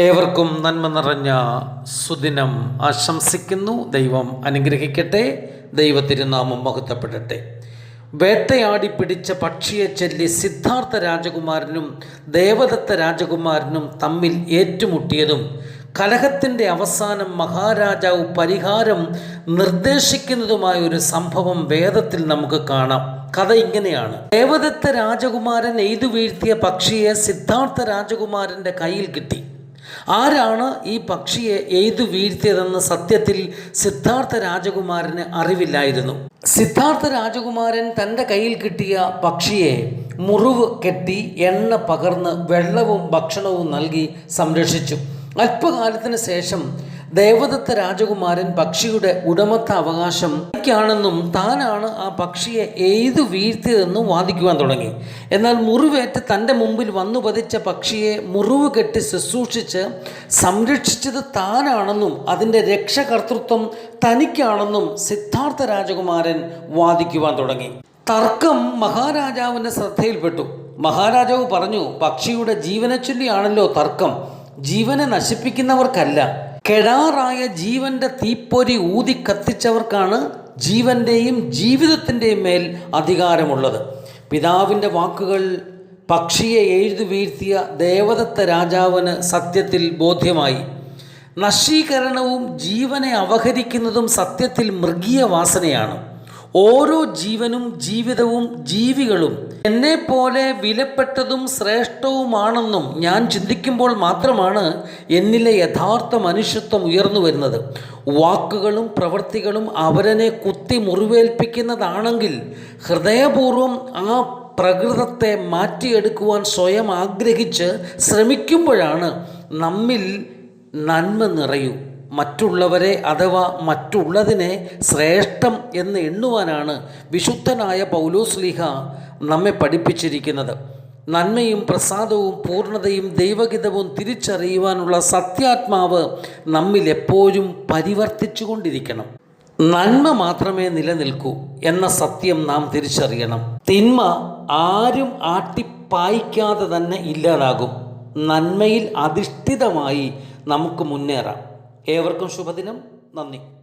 ഏവർക്കും നന്മ നിറഞ്ഞ സുദിനം ആശംസിക്കുന്നു. ദൈവം അനുഗ്രഹിക്കട്ടെ. ദൈവത്തിരുനാമം മഹത്വപ്പെടട്ടെ. വേട്ടയാടി പിടിച്ച പക്ഷിയെ ചൊല്ലി സിദ്ധാർത്ഥ രാജകുമാരനും ദേവദത്ത രാജകുമാരനും തമ്മിൽ ഏറ്റുമുട്ടിയതും കലഹത്തിന്റെ അവസാനം മഹാരാജാവ് പരിഹാരം നിർദ്ദേശിക്കുന്നതുമായ ഒരു സംഭവം വേദത്തിൽ നമുക്ക് കാണാം. കഥ ഇങ്ങനെയാണ്. ദേവദത്ത രാജകുമാരൻ എയ്തു വീഴ്ത്തിയ പക്ഷിയെ സിദ്ധാർത്ഥ രാജകുമാരന്റെ കയ്യിൽ കിട്ടി. ആരാണ് ഈ പക്ഷിയെ എയ്തു വീഴ്ത്തിയതെന്ന് സത്യത്തിൽ സിദ്ധാർത്ഥ രാജകുമാരന് അറിവില്ലായിരുന്നു. സിദ്ധാർത്ഥ രാജകുമാരൻ തന്റെ കയ്യിൽ കിട്ടിയ പക്ഷിയെ മുറിവ് കെട്ടി എണ്ണ പകർന്ന് വെള്ളവും ഭക്ഷണവും നൽകി സംരക്ഷിച്ചു. അല്പകാലത്തിന് ശേഷം ദേവദത്ത രാജകുമാരൻ പക്ഷിയുടെ ഉടമത്ത അവകാശം താനാണ് ആ പക്ഷിയെ എയ്തു വീഴ്ത്തിയതെന്നും വാദിക്കുവാൻ തുടങ്ങി. എന്നാൽ മുറിവേറ്റ് തന്റെ മുമ്പിൽ വന്നു പതിച്ച പക്ഷിയെ മുറിവ് കെട്ടി ശുശ്രൂഷിച്ച് സംരക്ഷിച്ചത് താനാണെന്നും അതിന്റെ രക്ഷകർത്തൃത്വം തനിക്കാണെന്നും സിദ്ധാർത്ഥ രാജകുമാരൻ വാദിക്കുവാൻ തുടങ്ങി. തർക്കം മഹാരാജാവിന്റെ ശ്രദ്ധയിൽപ്പെട്ടു. മഹാരാജാവ് പറഞ്ഞു പക്ഷിയുടെ ജീവനെ ചൊല്ലിയാണല്ലോ തർക്കം. ജീവനെ നശിപ്പിക്കുന്നവർക്കല്ല. കെടാറായ ജീവന്റെ തീപ്പൊരി ഊതി കത്തിച്ചവർക്കാണ് ജീവന്റെയും ജീവിതത്തിന്റെയും മേൽ അധികാരമുള്ളത്. പിതാവിന്റെ വാക്കുകൾ പക്ഷിയെ എഴുതി വീഴ്ത്തിയ ദേവദത്ത രാജാവിന് സത്യത്തിൽ ബോധ്യമായി. നശീകരണവും ജീവനെ അവഹരിക്കുന്നതും സത്യത്തിൽ മൃഗീയ വാസനയാണ് ഓരോ ജീവനും ജീവിതവും ജീവികളും എന്നെപ്പോലെ വിലപ്പെട്ടതും ശ്രേഷ്ഠവുമാണെന്നും ഞാൻ ചിന്തിക്കുമ്പോൾ മാത്രമാണ് എന്നിലെ യഥാർത്ഥ മനുഷ്യത്വം ഉയർന്നു വരുന്നത്. വാക്കുകളും പ്രവൃത്തികളും അവരനെ കുത്തി മുറിവേൽപ്പിക്കുന്നതാണെങ്കിൽ ഹൃദയപൂർവം ആ പ്രകൃതത്തെ മാറ്റിയെടുക്കുവാൻ സ്വയം ആഗ്രഹിച്ച് ശ്രമിക്കുമ്പോഴാണ് നമ്മിൽ നന്മ നിറയൂ. മറ്റുള്ളവരെ അഥവാ മറ്റുള്ളതിനെ ശ്രേഷ്ഠം എന്ന് എണ്ണുവാനാണ് വിശുദ്ധനായ പൗലോസ്ലിഹ നമ്മെ പഠിപ്പിച്ചിരിക്കുന്നത്. നന്മയും പ്രസാദവും പൂർണതയും ദൈവഗിതവും തിരിച്ചറിയുവാനുള്ള സത്യാത്മാവ് നമ്മിൽ എപ്പോഴും പരിവർത്തിച്ചു കൊണ്ടിരിക്കണം നന്മ മാത്രമേ നിലനിൽക്കൂ എന്ന സത്യം നാം തിരിച്ചറിയണം. തിന്മ ആരും ആട്ടിപ്പായിക്കാതെ തന്നെ ഇല്ലാതാകും. നന്മയിൽ അധിഷ്ഠിതമായി നമുക്ക് മുന്നേറാം. ഏവർക്കും ശുഭദിനം. നന്ദി.